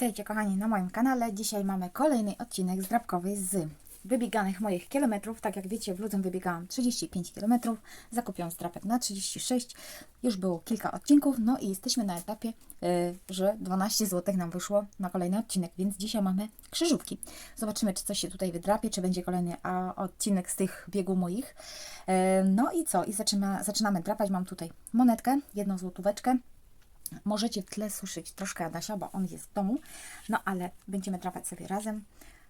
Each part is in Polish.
Witajcie kochani na moim kanale. Dzisiaj mamy kolejny odcinek zdrabkowy z wybieganych moich kilometrów. Tak jak wiecie, w lutym wybiegałam 35 km, zakupiłam zdrapek na 36. Już było kilka odcinków, no i jesteśmy na etapie, yy, że 12 zł nam wyszło na kolejny odcinek, więc dzisiaj mamy krzyżówki. Zobaczymy, czy coś się tutaj wydrapie, czy będzie kolejny odcinek z tych biegów moich. Yy, no i co? I zaczyna, zaczynamy drapać. Mam tutaj monetkę, jedną złotóweczkę. Możecie w tle słyszeć troszkę Adasia, bo on jest w domu, no ale będziemy drapać sobie razem.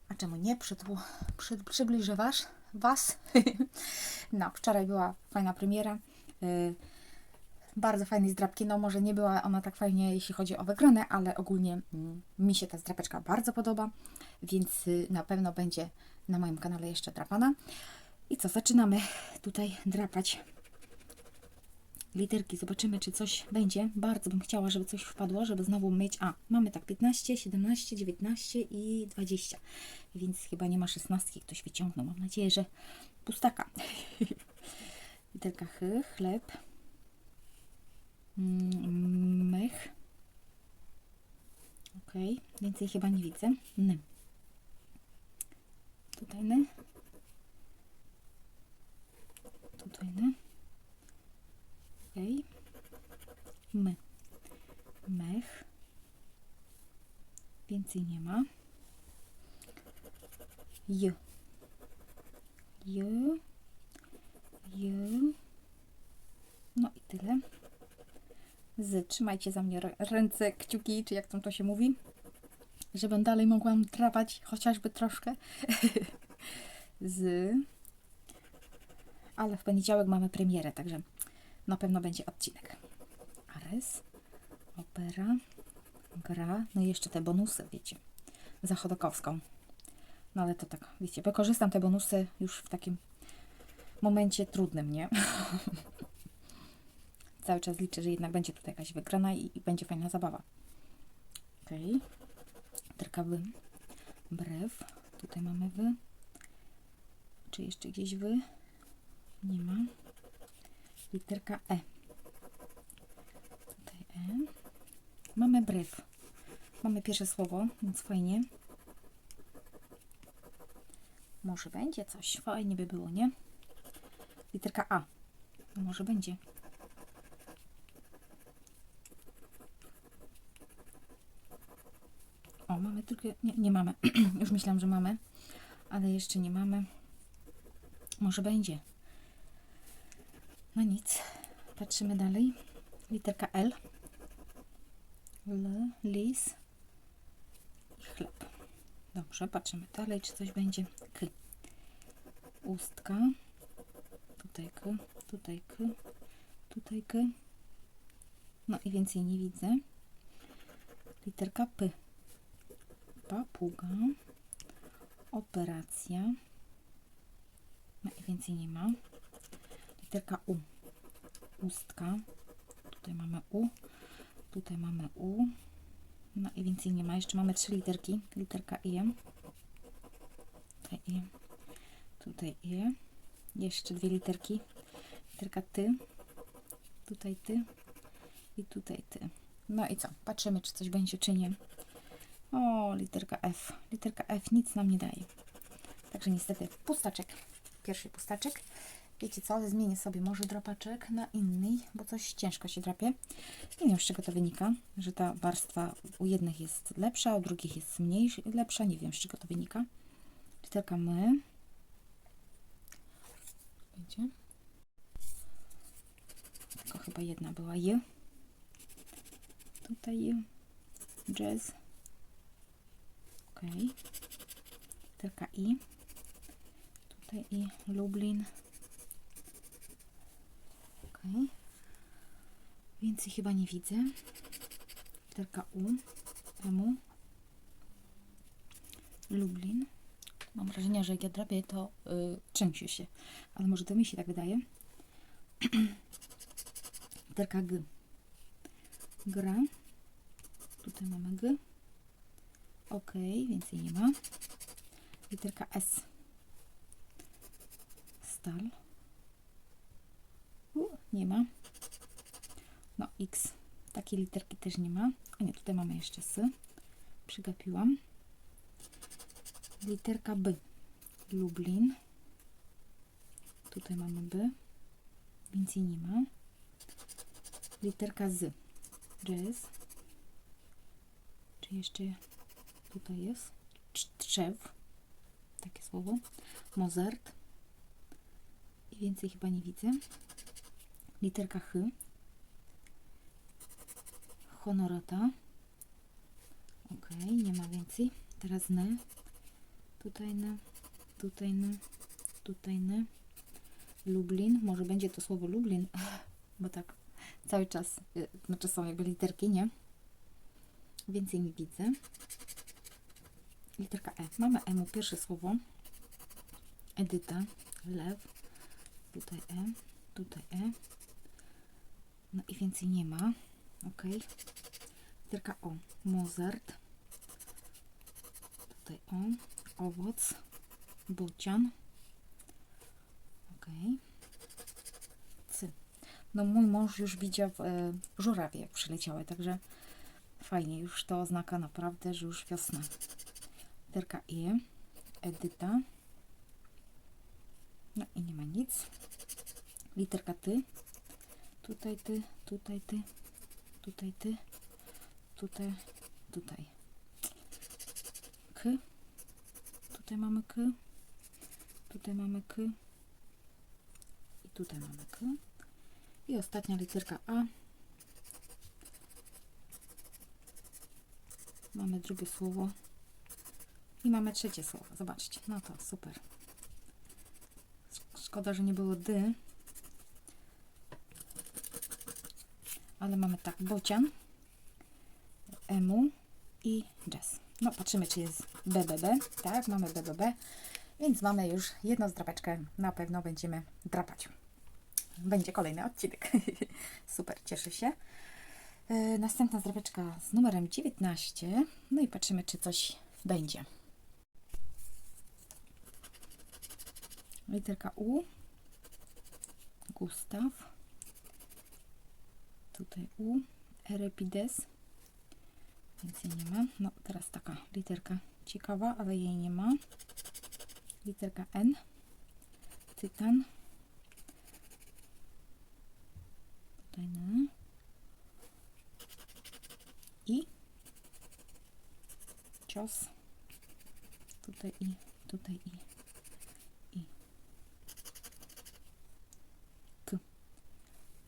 A czemu nie? Przytłu, przy, przybliżę was. was. no, wczoraj była fajna premiera. Yy, bardzo fajnej zdrapki. No, może nie była ona tak fajnie, jeśli chodzi o wygrane, ale ogólnie mm, mi się ta zdrapeczka bardzo podoba, więc y, na pewno będzie na moim kanale jeszcze drapana. I co, zaczynamy tutaj drapać literki. Zobaczymy, czy coś będzie. Bardzo bym chciała, żeby coś wpadło, żeby znowu mieć. A, mamy tak 15, 17, 19 i 20. Więc chyba nie ma 16. Ktoś wyciągnął. Mam nadzieję, że pustaka. Literka H, chleb. Mm, Mech. Ok, więcej chyba nie widzę. N. Tutaj N. Tutaj N. Okej. My. Mech. Więcej nie ma. J. J. J. No i tyle. Z. Trzymajcie za mnie ręce, kciuki, czy jak tam to się mówi. Żebym dalej mogłam trapać chociażby troszkę. Z. Ale w poniedziałek mamy premierę, także na pewno będzie odcinek. Ares, opera, gra, no i jeszcze te bonusy, wiecie, za Chodakowską. No ale to tak, wiecie, wykorzystam te bonusy już w takim momencie trudnym, nie? Cały czas liczę, że jednak będzie tutaj jakaś wygrana i, i będzie fajna zabawa. Okej. Okay. Trkawy. Brew. Tutaj mamy wy. Czy jeszcze gdzieś wy? Nie ma literka E. Tutaj E. Mamy brew. Mamy pierwsze słowo, więc fajnie. Może będzie coś. Fajnie by było, nie? Literka A. Może będzie. O, mamy tylko... Nie, nie mamy. Już myślałam, że mamy, ale jeszcze nie mamy. Może będzie. No nic, patrzymy dalej. Literka L. L, lis. Dobrze, patrzymy dalej, czy coś będzie. K. Ustka. Tutaj K, tutaj K, tutaj K. No i więcej nie widzę. Literka P. Papuga. Operacja. No i więcej nie ma literka U. Ustka. Tutaj mamy U. Tutaj mamy U. No i więcej nie ma. Jeszcze mamy trzy literki. Literka I. Tutaj I. Tutaj I. Jeszcze dwie literki. Literka Ty. Tutaj Ty. I tutaj Ty. No i co? Patrzymy, czy coś będzie, czy nie. O, literka F. Literka F nic nam nie daje. Także niestety pustaczek. Pierwszy pustaczek. Wiecie co, zmienię sobie może drapaczek na inny, bo coś ciężko się drapie. Nie wiem z czego to wynika, że ta warstwa u jednych jest lepsza, u drugich jest mniej lepsza. Nie wiem z czego to wynika. Literka my. Wiecie? Tylko chyba jedna była J. Tutaj. Jazz. Ok. Literka I. Tutaj I. Lublin. Więcej chyba nie widzę. Literka U. Emu. Lublin. Mam wrażenie, że jak ja drapię, to yy, trzęsie się. Ale może to mi się tak wydaje. Literka G. Gra. Tutaj mamy G. Ok, więcej nie ma. Literka S. Stal. Nie ma. No, X. Takiej literki też nie ma. A nie, tutaj mamy jeszcze S. Przegapiłam. Literka B. Lublin. Tutaj mamy B. Więcej nie ma. Literka Z. Jazz. Czy jeszcze tutaj jest? Trz- Trzew. Takie słowo. Mozart. I więcej chyba nie widzę. Literka H. Honorata. Ok, nie ma więcej. Teraz N. Tutaj N. Tutaj N. Tutaj N. Lublin. Może będzie to słowo Lublin, bo tak cały czas, y, znaczy są jakby literki, nie? Więcej nie widzę. Literka E. Mamy E, pierwsze słowo. Edyta. Lew. Tutaj E. Tutaj E. No i więcej nie ma. Ok. Literka O. Mozart. Tutaj O. Owoc. Bocian. Ok. C. No mój mąż już widział e, żurawie, jak przyleciały, także fajnie. Już to oznaka naprawdę, że już wiosna. Literka E. Edyta. No i nie ma nic. Literka ty. Tutaj ty, tutaj ty, tutaj ty, tutaj, tutaj. K. Tutaj mamy K. Tutaj mamy K. I tutaj mamy K. I ostatnia literka A. Mamy drugie słowo. I mamy trzecie słowo. Zobaczcie. No to super. Szkoda, że nie było dy. Ale mamy tak, bocian, emu i jazz. No, patrzymy, czy jest BBB. Tak, mamy BBB. Więc mamy już jedną zdrapeczkę. Na pewno będziemy drapać. Będzie kolejny odcinek. Super, cieszę się. Yy, następna zdrapeczka z numerem 19. No i patrzymy, czy coś będzie. Literka U. Gustaw. Tutaj U. Erepides. Więcej nie ma. No teraz taka literka ciekawa, ale jej nie ma. Literka N. Tytan. Tutaj N. I. Cios. Tutaj i, tutaj i. I. K.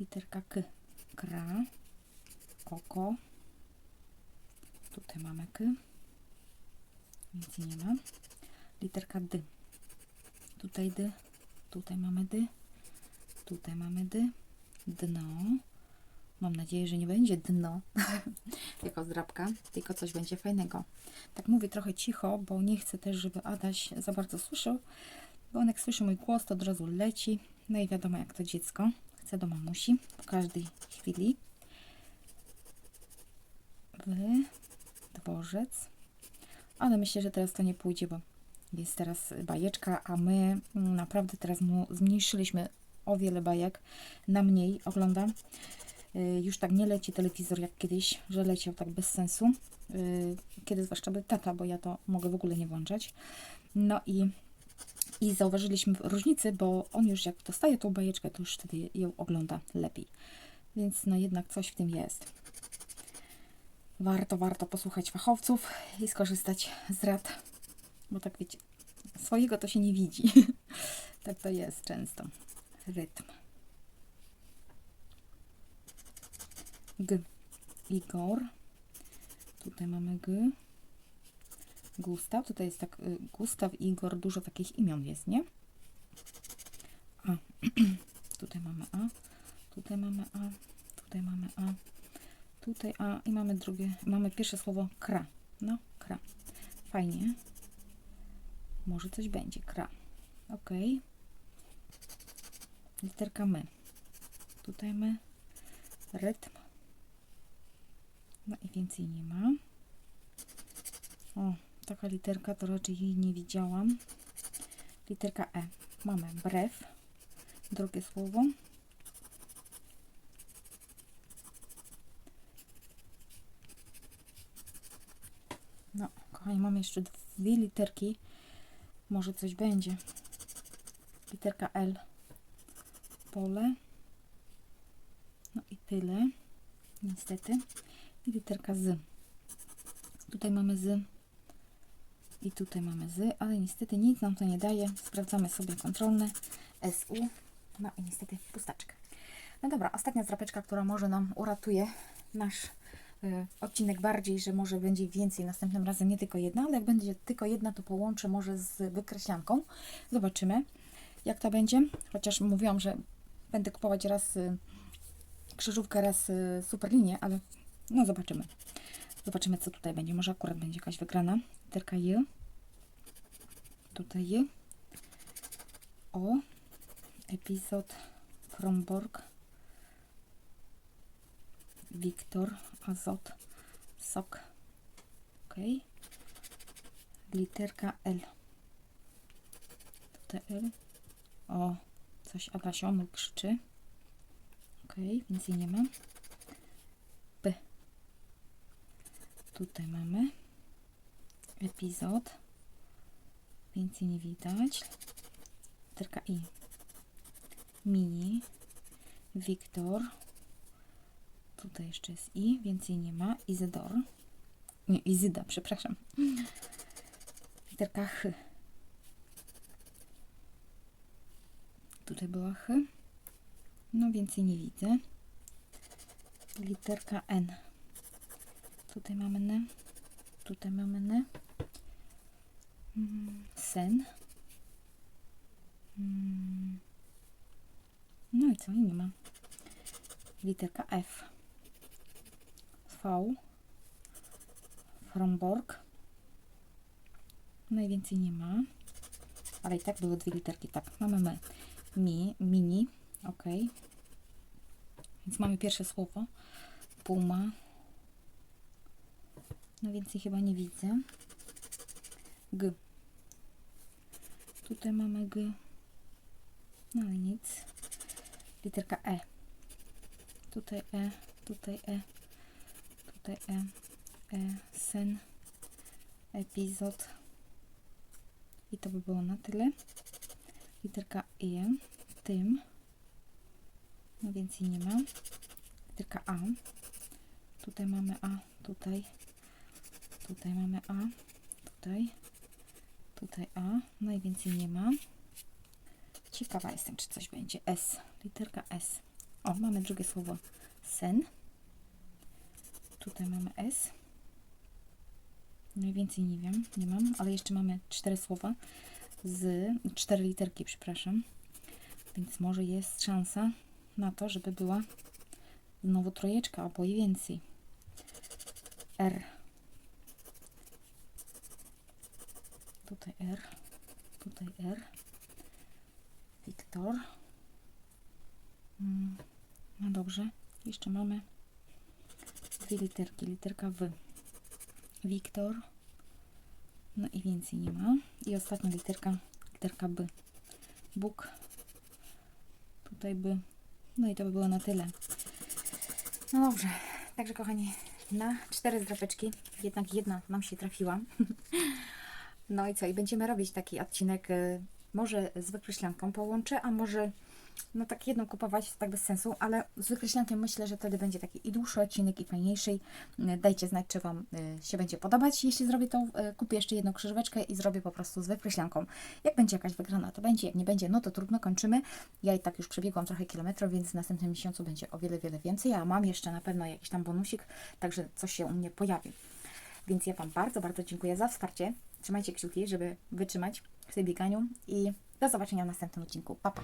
Literka K. Kra. Koko. Tutaj mamy K. Nic nie ma. Literka D. Tutaj D. Tutaj mamy D. Tutaj mamy D. Dno. Mam nadzieję, że nie będzie dno jako zdrabka, tylko coś będzie fajnego. Tak mówię trochę cicho, bo nie chcę też, żeby Adaś za bardzo słyszał, bo on jak słyszy mój głos, to od razu leci. No i wiadomo, jak to dziecko. Chce do mamusi po każdej chwili. Wy, dworzec. Ale myślę, że teraz to nie pójdzie, bo jest teraz bajeczka, a my mm, naprawdę teraz mu zmniejszyliśmy o wiele bajek. Na mniej oglądam. Y, Już tak nie leci telewizor jak kiedyś, że leciał tak bez sensu. Y, Kiedy zwłaszcza by tata, bo ja to mogę w ogóle nie włączać. No i, i zauważyliśmy różnicę, bo on już jak dostaje tą bajeczkę, to już wtedy ją ogląda lepiej. Więc no jednak coś w tym jest. Warto, warto posłuchać fachowców i skorzystać z rad, bo tak wiecie, swojego to się nie widzi. tak to jest często. Rytm. G. Igor. Tutaj mamy G. Gustaw. Tutaj jest tak y, Gustaw, Igor. Dużo takich imion jest, nie? A. tutaj mamy A. Tutaj mamy A. Tutaj mamy A. Tutaj A. I mamy drugie. Mamy pierwsze słowo kra. No, kra. Fajnie. Może coś będzie. Kra. Ok. Literka my. Tutaj my. Rytm. No i więcej nie ma. O, taka literka to raczej jej nie widziałam. Literka E. Mamy brew. Drugie słowo. kochani, mamy jeszcze dwie literki. Może coś będzie. Literka L. Pole. No i tyle. Niestety. I literka Z. Tutaj mamy Z. I tutaj mamy Z, ale niestety nic nam to nie daje. Sprawdzamy sobie kontrolne. SU. No i niestety pustaczka. No dobra, ostatnia zdrapeczka, która może nam uratuje nasz y, odcinek bardziej, że może będzie więcej następnym razem, nie tylko jedna, ale jak będzie tylko jedna, to połączę może z wykreślanką. Zobaczymy, jak to będzie. Chociaż mówiłam, że będę kupować raz y, krzyżówkę, raz y, superlinię, ale no zobaczymy. Zobaczymy, co tutaj będzie. Może akurat będzie jakaś wygrana. Literka J. Tutaj J. O. Epizod Fromborg. Wiktor. Azot. Sok. Ok. Literka L. Tutaj L. O. Coś Adasiomul krzyczy. Ok. Więcej nie ma. B. Tutaj mamy epizod. Więcej nie widać. Literka I. Mini. Wiktor. Tutaj jeszcze jest I. Więcej nie ma. Izydor. Nie, Izyda, przepraszam. Literka H. Tutaj była H. No więcej nie widzę. Literka N. Tutaj mamy N. Tutaj mamy N. Mm, Sen. Mm. No i co? I nie ma. Literka F. V. Fromborg. Najwięcej nie ma. Ale i tak były dwie literki. Tak, mamy my. Mi, mini. Ok. Więc mamy pierwsze słowo. Puma. No więcej chyba nie widzę. G. Tutaj mamy G. No ale nic. Literka E. Tutaj E. Tutaj E. Tutaj E. E. Sen. Epizod. I to by było na tyle. Literka E. Tym. No więcej nie ma. Literka A. Tutaj mamy A. Tutaj. Tutaj mamy A. Tutaj. Tutaj A. Najwięcej nie ma. Ciekawa jestem, czy coś będzie. S. Literka S. O, mamy drugie słowo. Sen. Tutaj mamy S. Najwięcej nie wiem, nie mam, ale jeszcze mamy cztery słowa z cztery literki, przepraszam. Więc może jest szansa na to, żeby była znowu trojeczka albo i więcej. R. Tutaj R. Tutaj R. Wiktor. Mm, No dobrze. Jeszcze mamy dwie literki. Literka W. Wiktor. No i więcej nie ma. I ostatnia literka. Literka B. Bóg. Tutaj by. No i to by było na tyle. No dobrze. Także kochani, na cztery zdrapeczki jednak jedna nam się trafiła. No i co? I będziemy robić taki odcinek, y, może z wykreślanką połączę, a może no tak jedną kupować, tak bez sensu, ale z wykreślankiem myślę, że wtedy będzie taki i dłuższy odcinek, i fajniejszy. Y, Dajcie znać, czy Wam y, się będzie podobać. Jeśli zrobię y, kupię jeszcze jedną krzyżóweczkę i zrobię po prostu z wykreślanką. Jak będzie jakaś wygrana, to będzie. Jak nie będzie, no to trudno, kończymy. Ja i tak już przebiegłam trochę kilometrów, więc w następnym miesiącu będzie o wiele, wiele więcej. A mam jeszcze na pewno jakiś tam bonusik, także coś się u mnie pojawi. Więc ja Wam bardzo, bardzo dziękuję za wsparcie. Trzymajcie kciuki, żeby wytrzymać w tym bieganiu i do zobaczenia w następnym odcinku. Pa, pa!